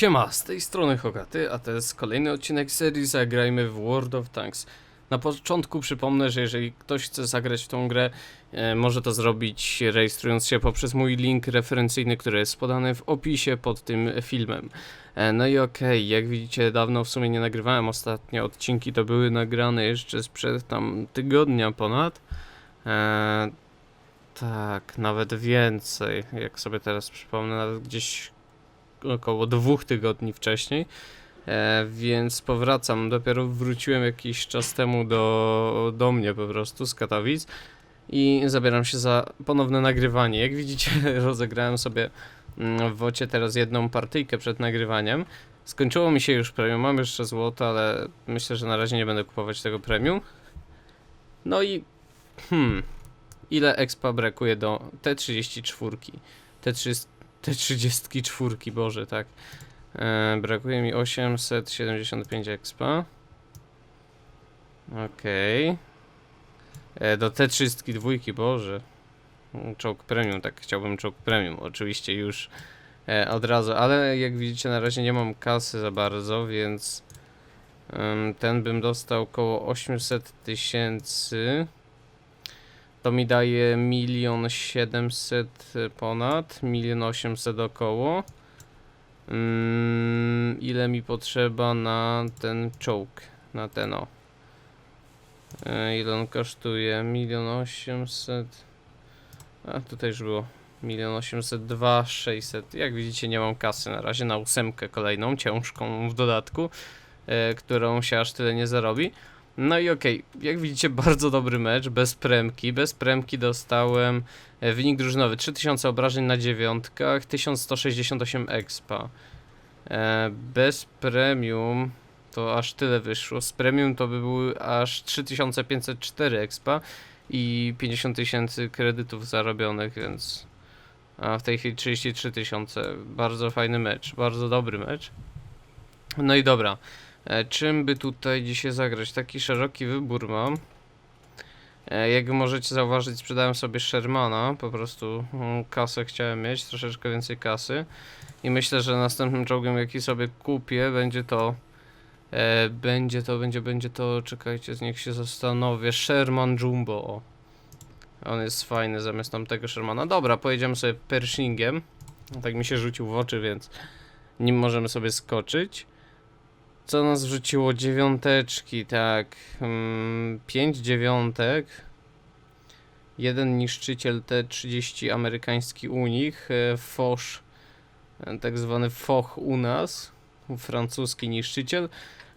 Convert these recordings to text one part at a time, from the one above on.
Siema, z tej strony Hogaty, a to jest kolejny odcinek serii Zagrajmy w World of Tanks. Na początku przypomnę, że jeżeli ktoś chce zagrać w tą grę, e, może to zrobić rejestrując się poprzez mój link referencyjny, który jest podany w opisie pod tym filmem. E, no i okej, jak widzicie, dawno w sumie nie nagrywałem, ostatnie odcinki to były nagrane jeszcze sprzed tam tygodnia ponad. E, tak, nawet więcej, jak sobie teraz przypomnę, nawet gdzieś około dwóch tygodni wcześniej. E, więc powracam. Dopiero wróciłem jakiś czas temu do, do mnie po prostu z Katowic i zabieram się za ponowne nagrywanie. Jak widzicie, rozegrałem sobie mm, w wocie teraz jedną partyjkę przed nagrywaniem. Skończyło mi się już premium, mam jeszcze złoto, ale myślę, że na razie nie będę kupować tego premium. No i hmm, ile expa brakuje do T34? T300 te 34, boże, tak. E, brakuje mi 875 expa. Okej. E, do te 32, boże. Czołg premium, tak chciałbym czołg premium, oczywiście już e, od razu, ale jak widzicie na razie nie mam kasy za bardzo, więc ten bym dostał około 800 tysięcy. To mi daje milion siedemset ponad, milion osiemset około. Mm, ile mi potrzeba na ten czołg, na ten o. E, ile on kosztuje? Milion osiemset. A tutaj już było. Milion osiemset dwa, sześćset. Jak widzicie nie mam kasy na razie na ósemkę kolejną, ciężką w dodatku, e, którą się aż tyle nie zarobi. No i okej, jak widzicie bardzo dobry mecz, bez premki, bez premki dostałem e, wynik drużynowy 3000 obrażeń na dziewiątkach, 1168 expa. E, bez premium to aż tyle wyszło, z premium to by były aż 3504 expa i 50 tysięcy kredytów zarobionych, więc a w tej chwili 33 tysiące, bardzo fajny mecz, bardzo dobry mecz. No i dobra. E, czym by tutaj dzisiaj zagrać? Taki szeroki wybór mam. E, jak możecie zauważyć, sprzedałem sobie Shermana, po prostu mm, kasę chciałem mieć, troszeczkę więcej kasy. I myślę, że następnym czołgiem, jaki sobie kupię, będzie to. E, będzie to, będzie, będzie to, czekajcie, niech się zastanowię. Sherman Jumbo. O. On jest fajny zamiast tamtego Shermana. Dobra, pojedziemy sobie Pershingiem. Tak mi się rzucił w oczy, więc nim możemy sobie skoczyć. Co nas wrzuciło? Dziewiąteczki, tak. Mm, pięć dziewiątek. Jeden niszczyciel T-30 amerykański u nich. e, Foch, e, tak zwany Foch u nas. Francuski niszczyciel.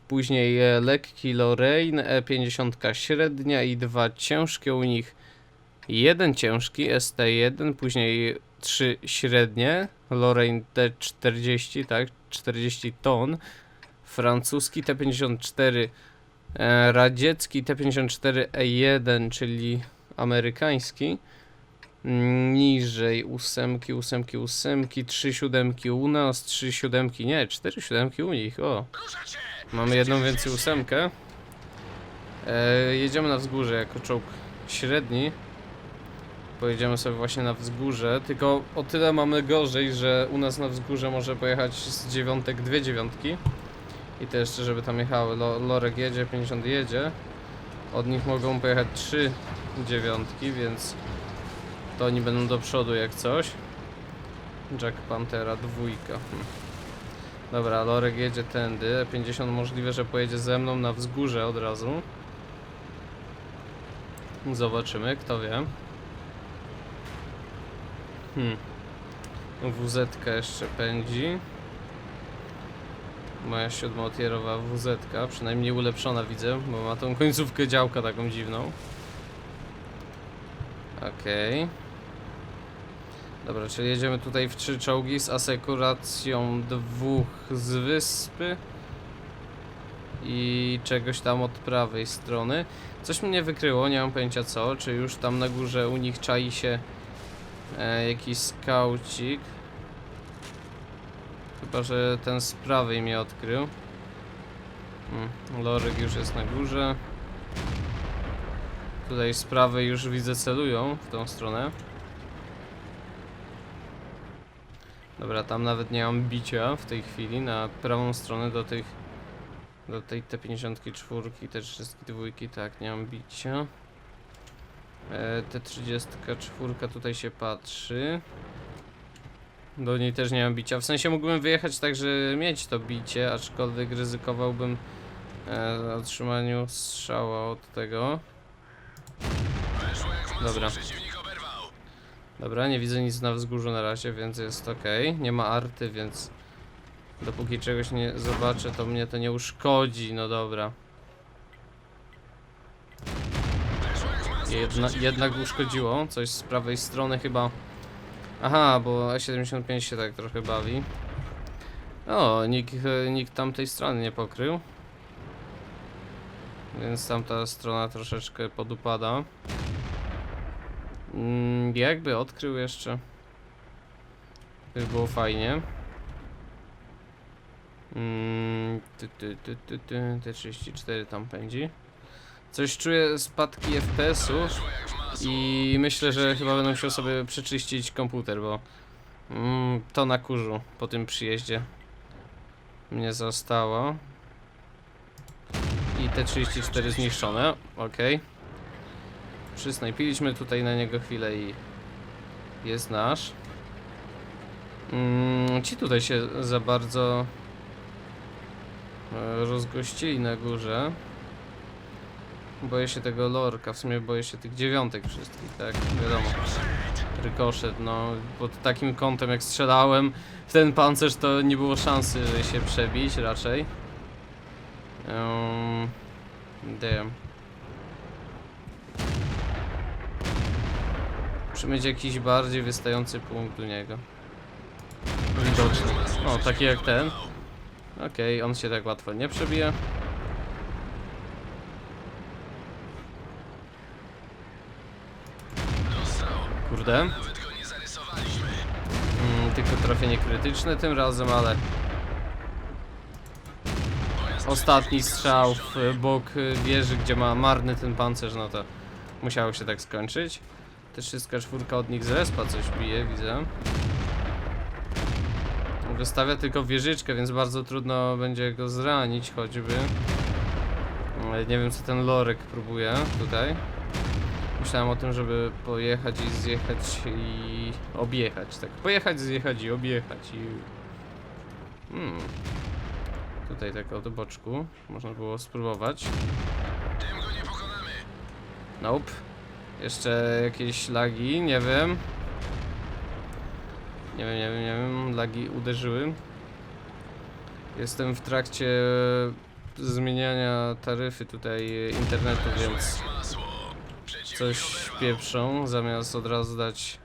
Później e, lekki Lorraine, E50 średnia i dwa ciężkie u nich. Jeden ciężki ST1, później trzy średnie. Lorraine T40, tak, 40 ton francuski T-54, e, radziecki T-54E1, czyli amerykański. Niżej ósemki, ósemki, ósemki, trzy siódemki u nas, trzy siódemki, nie, cztery siódemki u nich, o. Mamy jedną więcej ósemkę. E, jedziemy na wzgórze jako czołg średni. Pojedziemy sobie właśnie na wzgórze, tylko o tyle mamy gorzej, że u nas na wzgórze może pojechać z dziewiątek dwie dziewiątki. I to jeszcze, żeby tam jechały. Lo, Lorek jedzie, 50 jedzie. Od nich mogą pojechać 3 dziewiątki, więc to oni będą do przodu jak coś. Jack Pantera, dwójka. Hm. Dobra, Lorek jedzie tędy. 50 możliwe, że pojedzie ze mną na wzgórze od razu. Zobaczymy, kto wie. Hmm. WZ jeszcze pędzi. Moja siódmotierowa WZ, przynajmniej ulepszona widzę, bo ma tą końcówkę działka taką dziwną. Okej. Dobra, czyli jedziemy tutaj w trzy czołgi z asekuracją dwóch z wyspy i czegoś tam od prawej strony. Coś mnie wykryło, nie mam pojęcia co, czy już tam na górze u nich czai się e, jakiś skaucik. Chyba, że ten z prawej mnie odkrył. Hmm, Lorek już jest na górze. Tutaj z prawej już widzę celują w tą stronę. Dobra, tam nawet nie mam bicia w tej chwili na prawą stronę do tych do tej T54, te 32, tak, nie mam bicia. E, T34 tutaj się patrzy. Do niej też nie mam bicia. W sensie mógłbym wyjechać tak, że mieć to bicie, aczkolwiek ryzykowałbym e, otrzymaniu strzała od tego. Dobra. Dobra, nie widzę nic na wzgórzu na razie, więc jest ok. Nie ma arty, więc dopóki czegoś nie zobaczę, to mnie to nie uszkodzi. No dobra. Jedna, jednak uszkodziło. Coś z prawej strony chyba. Aha, bo A75 się tak trochę bawi. O, nikt, e, nikt tamtej strony nie pokrył. Więc tamta strona troszeczkę podupada. Mm, jakby odkrył jeszcze. By było fajnie. Mm, ty, ty, ty, ty, ty, T34 tam pędzi. Coś czuję spadki FPS-ów i myślę, że chyba będę musiał sobie przeczyścić komputer, bo mm, to na kurzu po tym przyjeździe mnie zostało. I te 34 zniszczone, ok. Przysnajpiliśmy tutaj na niego chwilę i jest nasz. Mm, ci tutaj się za bardzo e, rozgościli na górze. Boję się tego lorka, w sumie boję się tych dziewiątek wszystkich, tak, wiadomo. Rykoszet, no, pod takim kątem jak strzelałem w ten pancerz to nie było szansy się przebić raczej. Um, damn. Muszę mieć jakiś bardziej wystający punkt do niego. Widoczny. O, taki jak ten. Okej, on się tak łatwo nie przebije. Kurde. Mm, tylko trafienie krytyczne tym razem, ale... Ostatni strzał w bok wieży, gdzie ma marny ten pancerz, no to musiało się tak skończyć. Też wszystka czwórka od nich z respa coś bije, widzę. Wystawia tylko wieżyczkę, więc bardzo trudno będzie go zranić choćby. Ale Nie wiem co ten lorek próbuje tutaj. Myślałem o tym, żeby pojechać i zjechać i objechać, tak. Pojechać, zjechać i objechać i... Hmm. Tutaj tak od boczku można było spróbować. Nope. Jeszcze jakieś lagi, nie wiem. Nie wiem, nie wiem, nie wiem, lagi uderzyły. Jestem w trakcie zmieniania taryfy tutaj internetu, więc coś pieprzą, zamiast od razu dać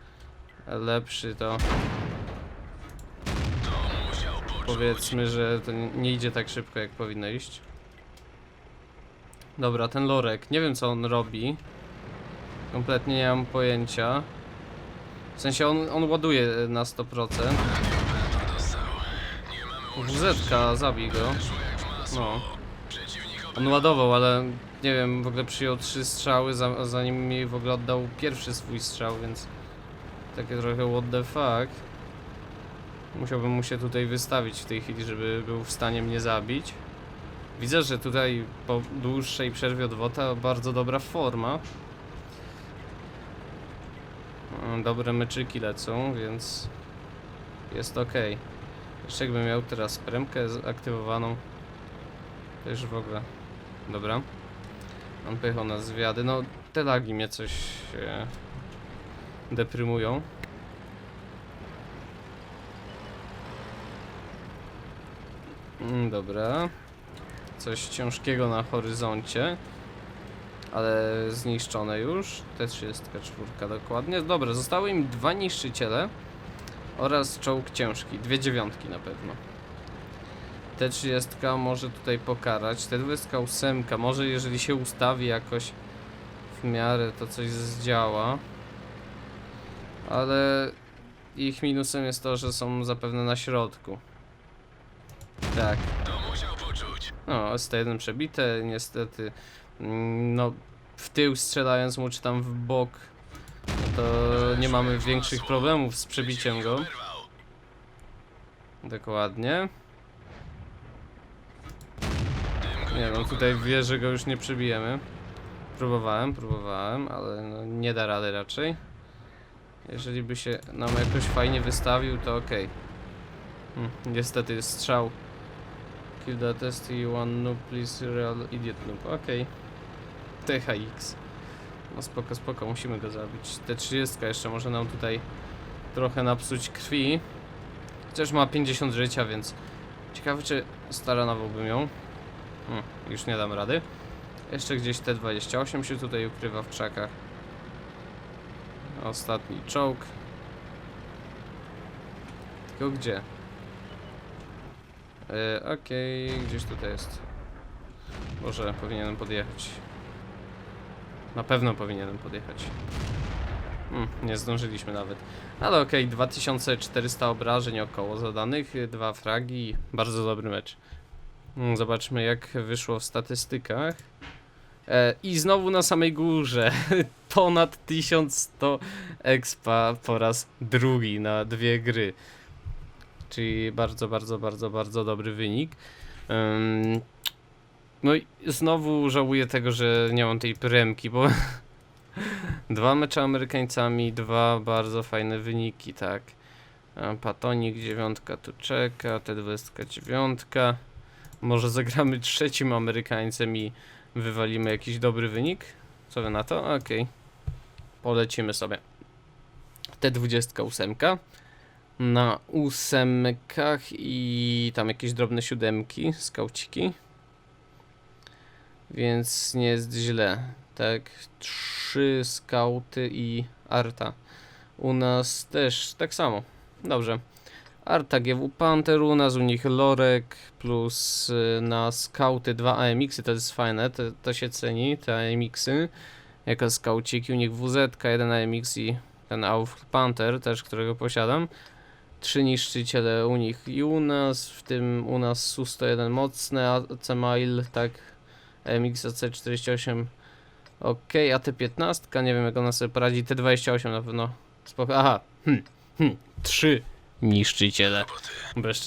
lepszy to powiedzmy, że to nie idzie tak szybko jak powinno iść. Dobra, ten lorek, nie wiem co on robi. Kompletnie nie mam pojęcia. W sensie on, on ładuje na 100%. WZ zabij go. No. On ładował, ale nie wiem, w ogóle przyjął trzy strzały, za, zanim mi w ogóle oddał pierwszy swój strzał, więc takie trochę what the fuck. Musiałbym mu się tutaj wystawić w tej chwili, żeby był w stanie mnie zabić. Widzę, że tutaj po dłuższej przerwie od WOTA bardzo dobra forma. Mm, Dobre meczyki lecą, więc jest ok. Jeszcze jakbym miał teraz premkę aktywowaną, to już w ogóle. Dobra. Pojechał na zwiady. No, te lagi mnie coś e, deprymują. Mm, Dobra. Coś ciężkiego na horyzoncie. Ale zniszczone już. T34 dokładnie. Dobra, zostały im dwa niszczyciele oraz czołg ciężki. Dwie dziewiątki na pewno. T30 może tutaj pokarać. T28 może jeżeli się ustawi jakoś w miarę to coś zdziała. Ale ich minusem jest to, że są zapewne na środku. Tak. No, ST1 przebite, niestety. mm, No, w tył strzelając mu, czy tam w bok, to nie mamy większych problemów z przebiciem go. Dokładnie. Nie no, tutaj wieży go już nie przebijemy. Próbowałem, próbowałem, ale no, nie da rady raczej. Jeżeli by się nam jakoś fajnie wystawił, to okej. Hmm, niestety strzał. Kill the test you one noob, please real idiot noob. Okej. THX. No spoko, spoko, musimy go zabić. T30 jeszcze może nam tutaj trochę napsuć krwi. Chociaż ma 50 życia, więc ciekawe czy staranowałbym ją. Hmm, już nie dam rady. Jeszcze gdzieś T28 się tutaj ukrywa w krzakach. Ostatni czołg. Tylko gdzie? E, Okej, gdzieś tutaj jest. Może powinienem podjechać. Na pewno powinienem podjechać. Hmm, nie zdążyliśmy nawet. Ale okej, 2400 obrażeń około zadanych, dwa fragi, bardzo dobry mecz. Mm, Zobaczmy jak wyszło w statystykach. E, I znowu na samej górze, ponad 1100 expa po raz drugi na dwie gry. Czyli bardzo, bardzo, bardzo, bardzo dobry wynik. No i znowu żałuję tego, że nie mam tej premki, bo dwa mecze Amerykańcami, dwa bardzo fajne wyniki, tak. Patonik dziewiątka tu czeka, T29. Może zagramy trzecim Amerykańcem i wywalimy jakiś dobry wynik? Co wy na to? Okej. Polecimy sobie. T28. Na ósemkach i tam jakieś drobne siódemki, skauciki. Więc nie jest źle. Tak, trzy skauty i arta. U nas też tak samo. Dobrze. Arta Panther, u nas u nich Lorek plus y, na skauty dwa AMX-y, to jest fajne, to, to się ceni, te AMX-y. Jako skauciki, u nich WZ, jeden AMX i ten Auf Panther też, którego posiadam. Trzy niszczyciele u nich i u nas, w tym u nas Su-101 mocne, AC Mile, tak, AMX AC48 ok, a T15, nie wiem jak ona sobie poradzi, T28 na pewno spoko, aha, hm, hm, trzy niszczyciele,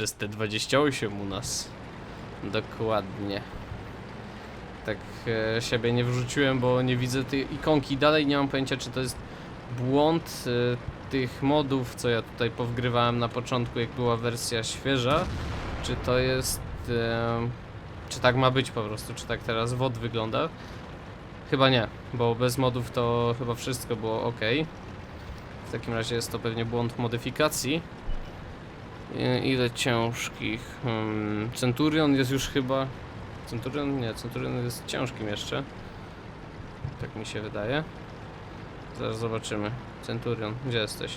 jest T28 u nas, dokładnie. Tak e, siebie nie wrzuciłem, bo nie widzę tej ikonki, dalej nie mam pojęcia czy to jest błąd e, tych modów, co ja tutaj powgrywałem na początku, jak była wersja świeża, czy to jest, e, czy tak ma być po prostu, czy tak teraz WOD wygląda. Chyba nie, bo bez modów to chyba wszystko było ok. W takim razie jest to pewnie błąd modyfikacji. I- Ile ciężkich? Hmm, Centurion jest już chyba. Centurion? Nie, Centurion jest ciężkim jeszcze. Tak mi się wydaje. Zaraz zobaczymy. Centurion, gdzie jesteś?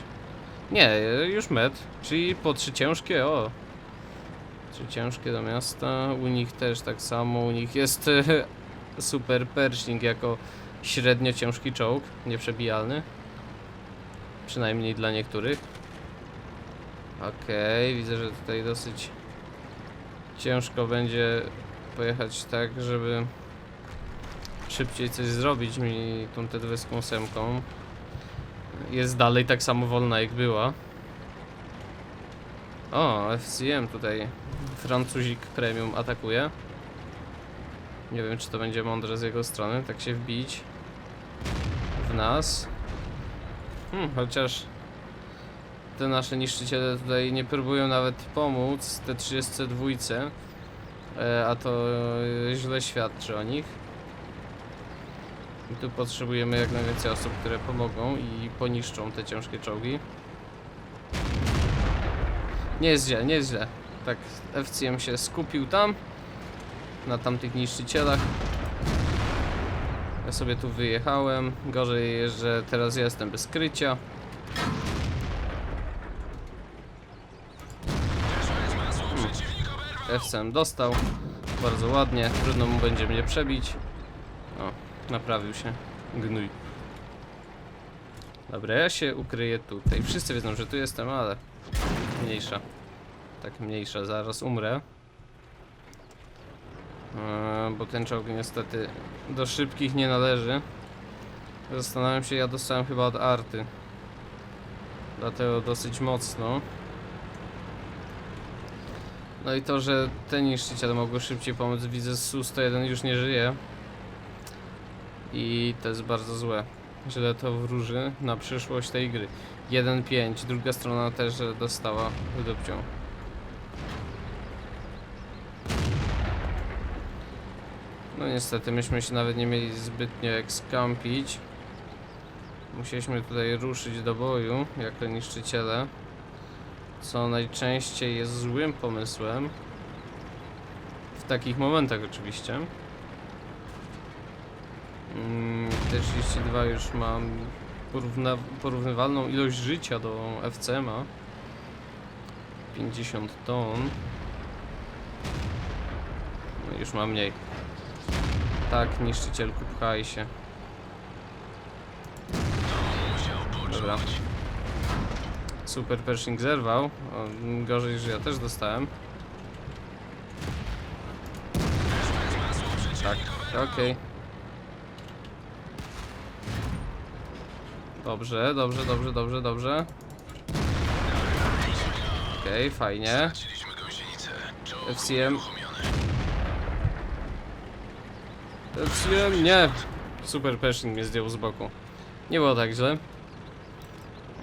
Nie, już med, czyli po trzy ciężkie, o. Trzy ciężkie do miasta. U nich też tak samo, u nich jest super Pershing jako średnio ciężki czołg, nieprzebijalny. Przynajmniej dla niektórych. Okej, widzę, że tutaj dosyć ciężko będzie pojechać tak, żeby szybciej coś zrobić mi tą T28. Jest dalej tak samo wolna jak była. O, FCM tutaj Francuzik Premium atakuje. Nie wiem, czy to będzie mądre z jego strony, tak się wbić w nas. Hmm, chociaż te nasze niszczyciele tutaj nie próbują nawet pomóc, te 32, e, a to e, źle świadczy o nich. I tu potrzebujemy jak najwięcej osób, które pomogą i poniszczą te ciężkie czołgi. Nie jest źle, nie jest źle. Tak, FCM się skupił tam, na tamtych niszczycielach. Ja sobie tu wyjechałem. Gorzej że teraz jestem bez krycia. FCM dostał. Bardzo ładnie. Trudno mu będzie mnie przebić. O, naprawił się. Gnój. Dobra, ja się ukryję tutaj. Wszyscy wiedzą, że tu jestem, ale mniejsza. Tak mniejsza, zaraz umrę. Eee, bo ten czołg niestety do szybkich nie należy. Zastanawiam się, ja dostałem chyba od arty. Dlatego dosyć mocno. No i to, że te niszczyciele mogły szybciej pomóc, widzę Su-101 już nie żyje. I to jest bardzo złe. Źle to wróży na przyszłość tej gry. 1-5, druga strona też dostała wydupcią. No niestety, myśmy się nawet nie mieli zbytnio jak skampić. Musieliśmy tutaj ruszyć do boju, jako niszczyciele. Co najczęściej jest złym pomysłem. W takich momentach oczywiście. Mm, T32 już mam porówna porównywalną ilość życia do FCMA. 50 ton. No już mam mniej. Tak, niszczycielku, pchaj się. Dobra. Super Pershing zerwał. O, gorzej, że ja też dostałem. Tak, okej. Dobrze, dobrze, dobrze, dobrze, dobrze. Okej, fajnie. FCM. FCM, nie! Super Pershing mnie zdjął z boku. Nie było tak źle.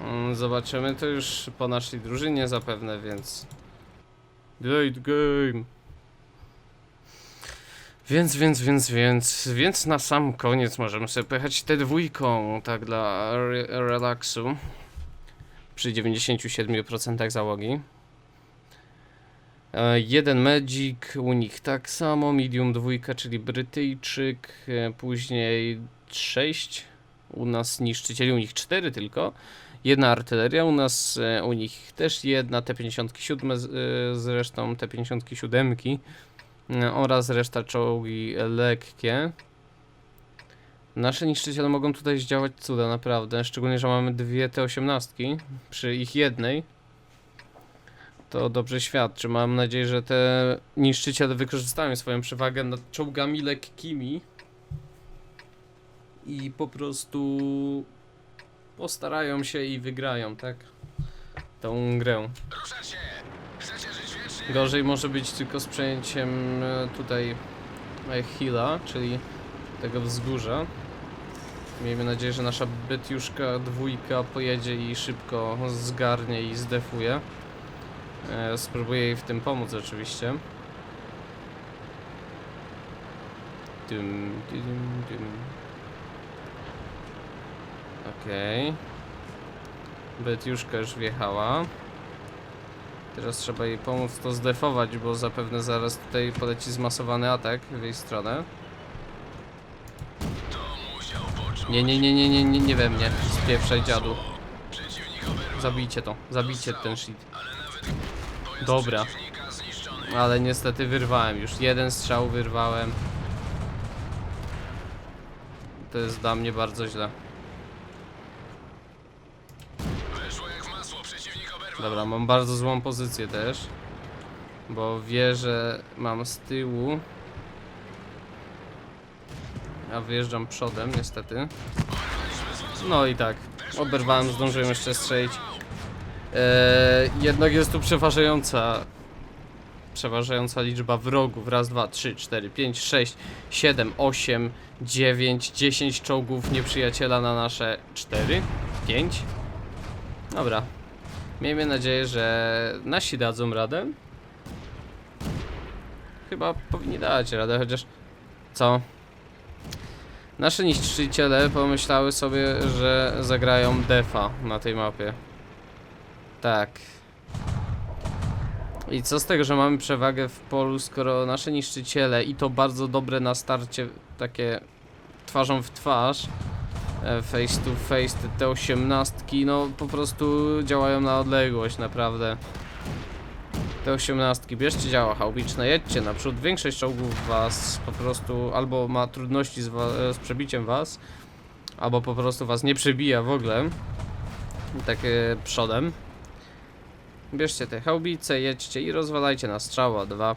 Mm, Zobaczymy to już po naszej drużynie zapewne, więc... Great game! Więc, więc, więc, więc, więc na sam koniec możemy sobie pojechać tę dwójką, tak dla re relaksu. Przy 97% załogi. E, jeden Magic, u nich tak samo, medium dwójka, czyli Brytyjczyk, e, później 6, u nas niszczycieli, u nich 4 tylko. Jedna artyleria, u nas, e, u nich też jedna, T-57 z, e, zresztą, T-57 e, oraz reszta czołgi lekkie. Nasze niszczyciele mogą tutaj zdziałać cuda, naprawdę, szczególnie, że mamy dwie T-18 przy ich jednej. To dobrze świadczy. Mam nadzieję, że te niszczyciele wykorzystają swoją przewagę nad czołgami lekkimi i po prostu postarają się i wygrają, tak? Tą grę. Gorzej może być tylko z przejęciem e, tutaj e, Hila, czyli tego wzgórza. Miejmy nadzieję, że nasza Betiuszka dwójka pojedzie i szybko zgarnie i zdefuje. E, spróbuję jej w tym pomóc oczywiście. Dum, dum, dum. Okej. Betiuszka już wjechała. Teraz trzeba jej pomóc to zdefować, bo zapewne zaraz tutaj poleci zmasowany atak w jej stronę. Nie, nie, nie, nie, nie, nie, nie we mnie. Spieprzaj dziadu. Zabijcie to, zabijcie ten shit. Dobra. Ale niestety wyrwałem już. Jeden strzał wyrwałem. To jest dla mnie bardzo źle. Dobra, mam bardzo złą pozycję też. Bo wie, że mam z tyłu. A wyjeżdżam przodem, niestety. No i tak. Oberwałem, zdążyłem jeszcze strzelić. Eee, jednak jest tu przeważająca przeważająca liczba wrogów. Raz, dwa, trzy, cztery, pięć, sześć, siedem, osiem, dziewięć, dziesięć czołgów nieprzyjaciela na nasze cztery, pięć. Dobra. Miejmy nadzieję, że nasi dadzą radę. Chyba powinni dać radę, chociaż... Co? Nasze niszczyciele pomyślały sobie, że zagrają defa na tej mapie. Tak. I co z tego, że mamy przewagę w polu, skoro nasze niszczyciele i to bardzo dobre na starcie, takie twarzą w twarz, face to face, te, osiemnastki, no po prostu działają na odległość, naprawdę. Te osiemnastki, bierzcie działa haubiczne, jedźcie naprzód, większość czołgów was po prostu albo ma trudności z, e, z przebiciem was, albo po prostu was nie przebija w ogóle, takie przodem. Bierzcie te haubice, jedźcie i rozwalajcie na strzała dwa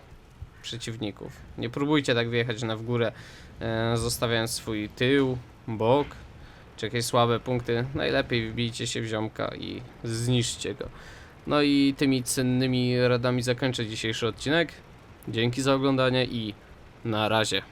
przeciwników. Nie próbujcie tak wjechać na w górę, e, zostawiając swój tył, bok, czy jakieś słabe punkty. Najlepiej wbijcie się w ziomka i zniszczcie go. No i tymi cennymi radami zakończę dzisiejszy odcinek. Dzięki za oglądanie i na razie.